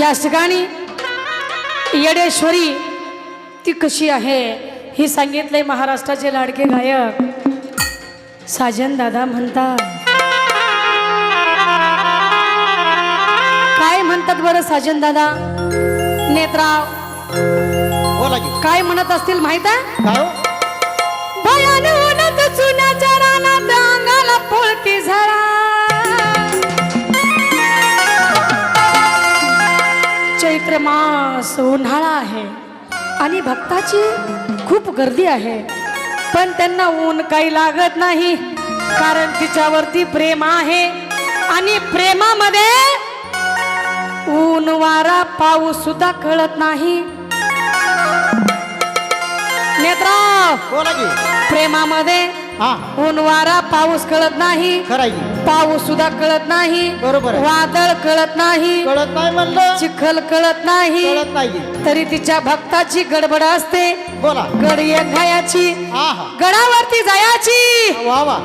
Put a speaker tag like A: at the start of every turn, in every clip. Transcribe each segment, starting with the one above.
A: याच ठिकाणी येडेश्वरी ती कशी आहे? ही सांगितलंय महाराष्ट्राचे लाडके गायक. साजन दादा म्हणतात. काय म्हणतात बरं साजन दादा? नेत्राव.
B: बोला की.
A: काय म्हणत असतील माहीत आहे?
B: काय?
A: भयाने उन्हात चुन्याच्या रानात चैत्र मास उन्हाळा आहे आणि भक्ताची खूप गर्दी आहे. पण त्यांना ऊन काही लागत नाही कारण तिच्यावरती प्रेम आहे. आणि प्रेमामध्ये ऊन वारा पाऊस सुद्धा कळत नाही.
B: की.
A: प्रेमामध्ये ऊन वारा पाऊस कळत नाही. पाऊस सुद्धा कळत नाही.
B: बरोबर.
A: वादळ कळत नाही.
B: कळत नाही म्हणलं.
A: चिखल कळत नाही. तरी तिच्या भक्ताची गडबड असते.
B: बोला.
A: गड घायाची गडावरती जायची.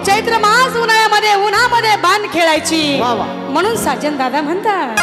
A: चैत्र मास उन्हाळ्यामध्ये उन्हामध्ये बाण खेळायची. म्हणून साजन दादा म्हणतात.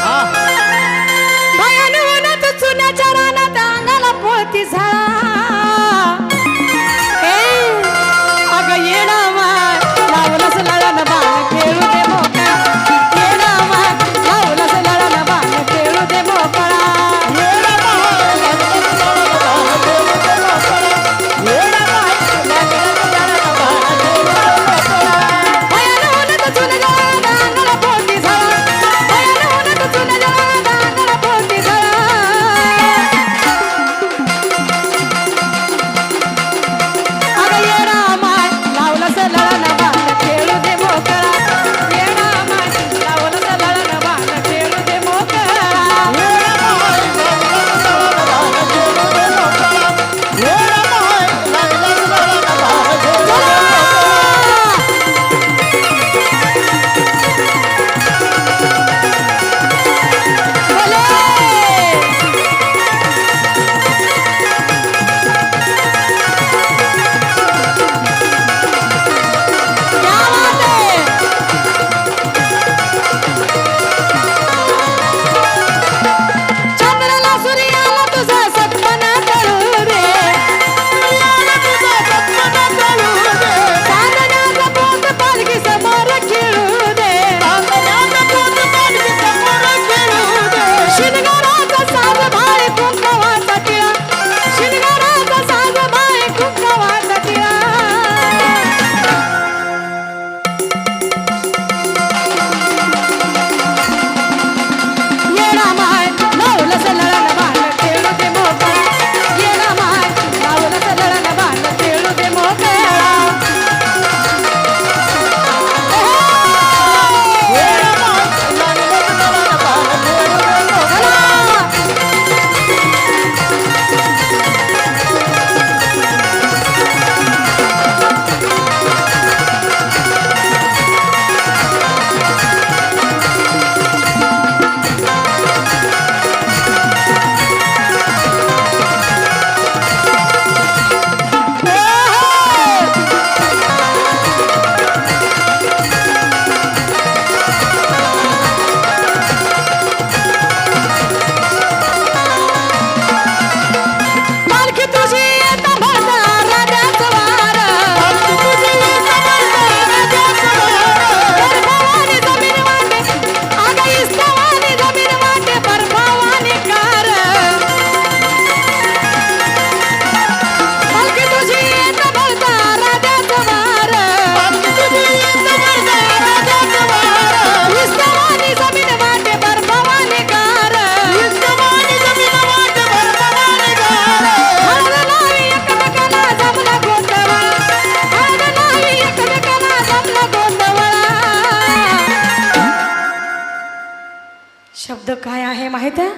A: आहे माहीत आहे?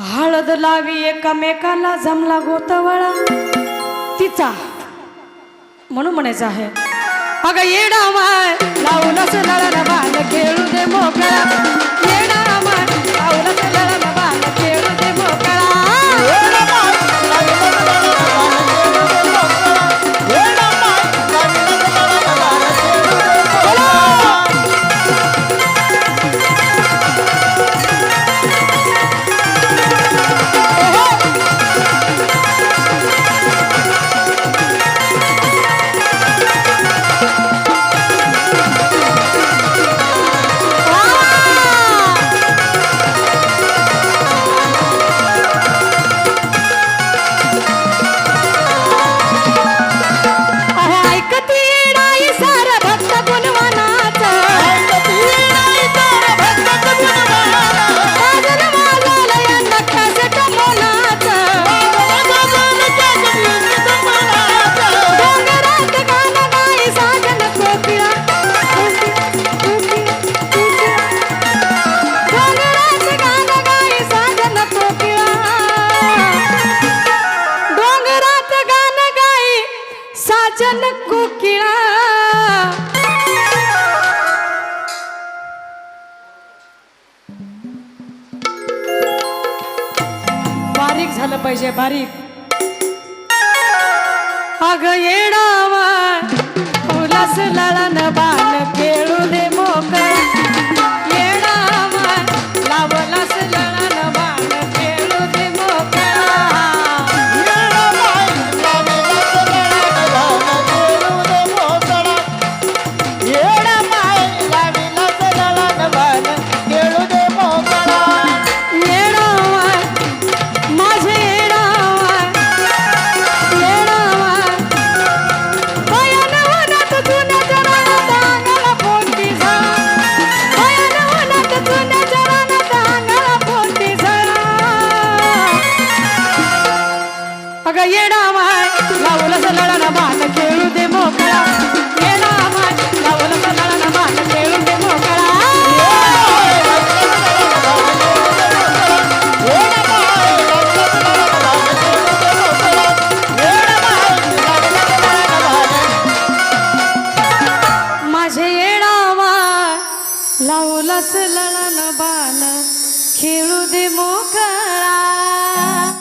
A: हळद लावी एकमेकाला जमला गोतवळा. तिचा. म्हणून म्हणायचं आहे. अगं येडा माय लावलंच लढण बाण खेळू दे मोकळा. येडा माय लावलंच झालं पाहिजे बारीक. अग येडावा उलास लाळन येडावा माऊल सलळा